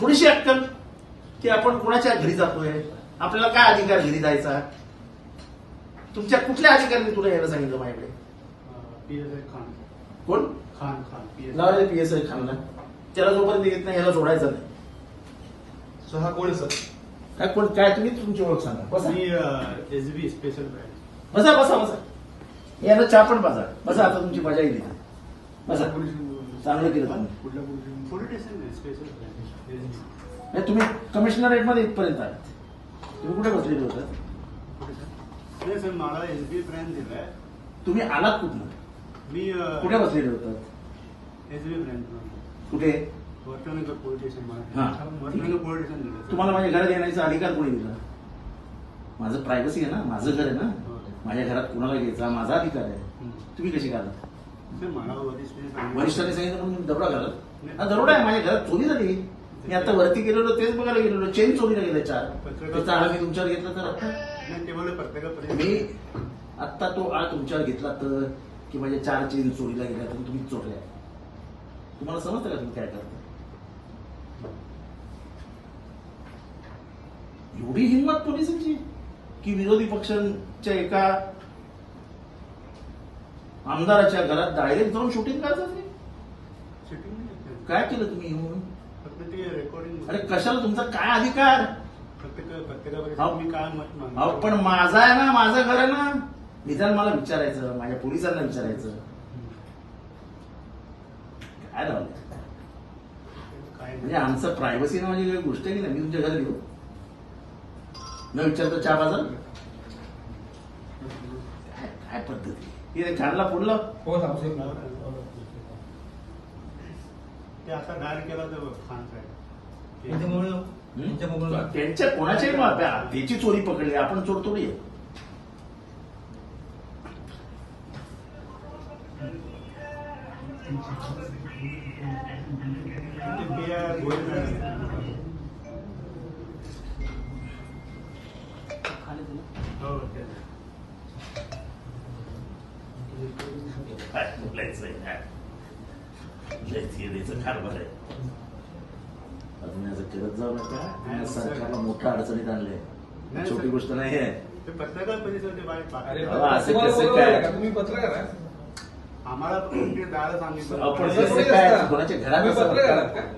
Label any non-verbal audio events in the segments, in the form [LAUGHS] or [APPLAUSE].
थोडीशी अक्कल की आपण कोणाच्या घरी जातोय? आपल्याला काय अधिकार घरी जायचा तुमच्या कुठल्या अधिकाऱ्यांनी तुला यायला सांगितलं माझ्याकडे? खान कोण? खान खान लावले पी एस आय खानला. त्याला जोपर्यंत येत नाही याला सोडायचं नाही. सो हा कोण सर? काय कोण? काय तुम्ही? तुमची ओळख सांगा. बसा. मी एस बी स्पेशल बसा बसा बसा. याला चहा पण बसा बसा आता तुमची मजा येईल. बसा. चांगलं केलं तुम्ही. तुम्ही कमिशनरेटमध्ये इथपर्यंत आहात तुम्ही कुठे बसलेले होता? कुठे सर नाही सर मला एस बी ब्रँच दिलाय तुम्ही आलात कुठनं? मी कुठे बसलेले होतात एस बी ब्रँच कुठे? वर्तनगर पोलीस स्टेशन हा. मला वर्तनगर पोलीस स्टेशन दिलं सर. तुम्हाला माझ्या घरात येण्याचा अधिकार कोणी दिला? माझं प्रायव्हसी आहे ना माझं घर आहे ना. हो. माझ्या घरात कुणाला घ्यायचा? माझा अधिकार आहे. तुम्ही कशी घाला सर मला वरिष्ठांनी सांगितलं- म्हणून दरोडा घालत. दरोडा आहे माझ्या घरात चोरी झाली. मी आता वरती गेलेलो तेच बघायला गेलेलो चेन चोरीला गेले चार. त्याचा आळ मी तुमच्यावर घेतला तर? मी आत्ता तो आळ तुमच्यावर घेतला तर की माझ्या चार चेन चोरीला गेल्या तर तुम्ही चोरल्या तुम्हाला समजतं का तुम्ही काय करता? एवढी हिंमत पोलिसांची की विरोधी पक्षांच्या एका आमदाराच्या घरात डायरेक्ट जाऊन शूटिंग? Shooting नाही केलं. काय केलं तुम्ही येऊन? फक्त ते रेकॉर्डिंग अरे कशाला तुमचा काय अधिकार? प्रत्येक प्रत्येकापर्यंत अहो. मी काय मत अहो पण माझा आहे ना माझं घर आहे ना. निदान मला विचारायचं माझ्या पोलिसांना विचारायचं. काय लावलं काय म्हणजे आमचं प्रायव्हसी ना म्हणजे काही गोष्ट आहे की नाही? मी तुमच्या घरी येऊ. न विचारता चहा बाजार काय काय पद्धती? हे खायला पुढलं हो साहेब ते असा डायल केला तर खान साहेब त्यांच्यामुळे हं? त्यांच्यामुळे. त्यांच्या कोणाच्याही मग त्याची चोरी पकडली आपण चोर थोडी आहे. हो काय थिअरीचं कारभार आहे अजून असं करत जाऊ नका तुम्ही सरकारला मोठ्या अडचणीत आणले नाही, छोटी. गोष्ट नाही आहे. असं कसं काय? तुम्ही पत्रकार आहे आम्हाला. कोणाच्या घरात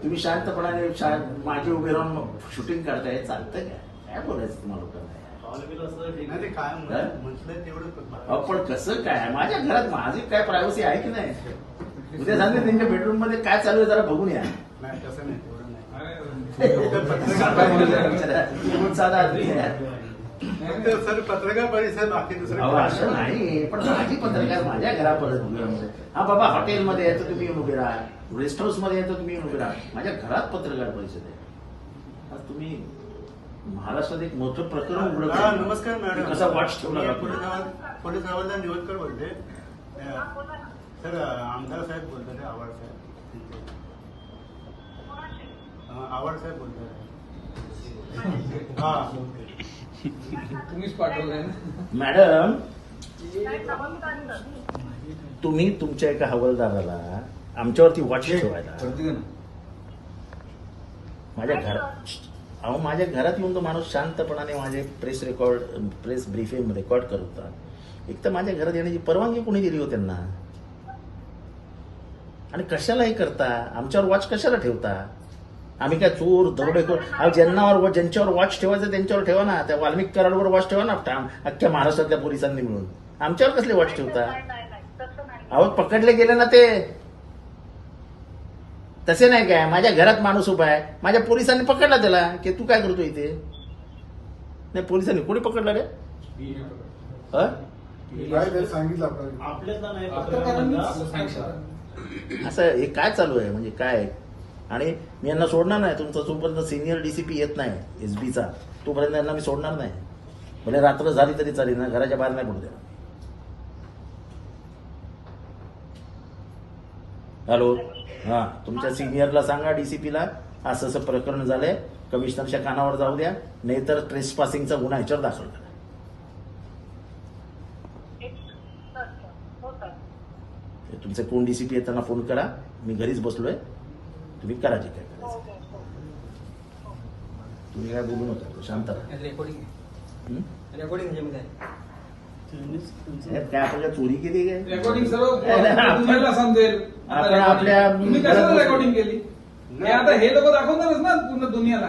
तुम्ही शांतपणाने मागे उभे राहून शूटिंग करताय चालतं काय काय बोलायचं तुम्हाला? लोकांना आपण कसं काय? माझ्या घरात माझी काय प्रायव्हसी आहे की नाही? उद्या सांगते त्यांच्या बेडरूममध्ये काय चालू आहे जरा बघून या. नाही साधा आदमी आहे. सर पत्रकार परिषद बाकी दुसरं असं नाही पण माझी पत्रकार माझ्या घरापर्यंत हा बाबा हॉटेलमध्ये यायचं तुम्ही येऊन उभे राहा. रेस्ट हाऊसमध्ये यायचं तुम्ही येऊन उभे राहा. माझ्या घरात पत्रकार परिषद आहे. आज तुम्ही महाराष्ट्रात एक मोठं प्रकरण उघडं हा, केलं. नमस्कार मॅडम. कसा वॉच ठेवला मी पोलीस पुढे? हवाल- पोलीस हवालदार निवडकर बोलते अं, सर आमदार साहेब बोलतात आवाड साहेब. अं, आवाड साहेब बोलतात हा. तुम्हीच पाठवलंय ना? मॅडम तुम्ही तुमच्या एका हवालदाराला आमच्यावरती वॉच ठेवायला? माझ्या घरात अहो माझ्या घरात येऊन तो माणूस शांतपणाने माझे press record press briefing record करत होता. एक तर माझ्या घरात येण्याची परवानगी कोणी दिली हो त्यांना? आणि कशाला हे करता? आमच्यावर वॉच कशाला ठेवता? आम्ही काय चोर दरोडेखोर अहो ज्यांना ज्यांच्यावर वॉच ठेवायचं त्यांच्यावर ठेवा ना. त्या वाल्मिक कराडवर वॉच ठेवा ना अख्ख्या महाराष्ट्रातल्या पोलिसांनी मिळून. आमच्यावर कसले वॉच ठेवता? अहो पकडले गेले ना ते. तसे नाही काय? माझ्या घरात माणूस उभा आहे. माझ्या पोलिसांनी पकडला त्याला. की तू काय करतो इथे? नाही पोलिसांनी कोणी पकडलं रे? हं? सांगितलं आपल्यातला नाही असं हे काय चालू आहे? म्हणजे काय? आणि मी यांना सोडणार नाही. तुमचा जोपर्यंत सिनियर डीसीपी येत नाही एस बीचा तोपर्यंत यांना मी सोडणार नाही. भले रात्र झाली तरी चालेल ना घराच्या बाहेर नाही पडू देणार. हॅलो. हा तुमच्या सिनियरला सांगा डीसीपीला असं असं प्रकरण झालंय. कमिशनरच्या कानावर जाऊ द्या. नाहीतर ट्रेस पासिंगचा गुन्हा ह्याच्यावर दाखल करा. तुमचे कोण डीसीपी आहेत त्यांना फोन करा. मी घरीच बसलोय. तुम्ही करा जे काय करायचं. तुम्ही काय बोलू नका. शांत राहा. रेकॉर्डिंग? रेकॉर्डिंग आहे साहेब, काय चोरी केली काय? रेकॉर्डिंग सर्व [LAUGHS] नाही, नाही, समजेल. आता आपण. आपल्या- तुम्ही कशाला रेकॉर्डिंग केली? हे आता हे लोक दाखवणारच ना पूर्ण दुनियाला.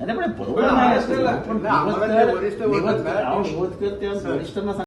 नाही पण बरोबर नाही महाराष्ट्राला- पण नाही, आम्हाला निवडकर- वरिष्ठ. अहो, त्या. वरिष्ठांना